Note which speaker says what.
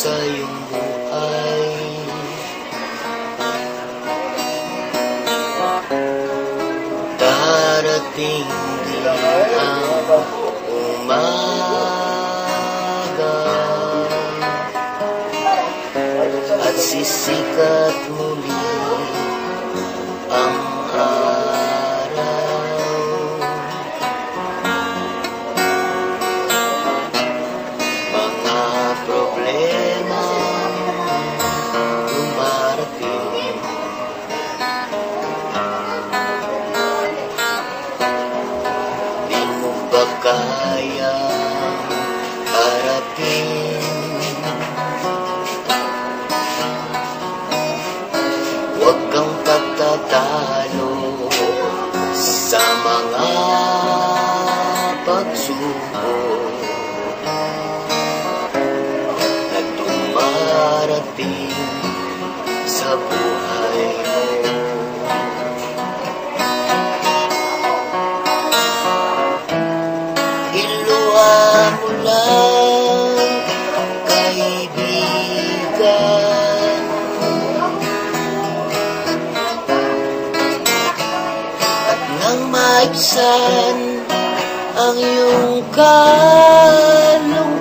Speaker 1: sa iyong buhay. Darating din ang umaga. At sisikat muli ang sa mga pagsubok na dumarating sa buhay mo. Iluwa mo lang kahit saan ang iyong kalungkot.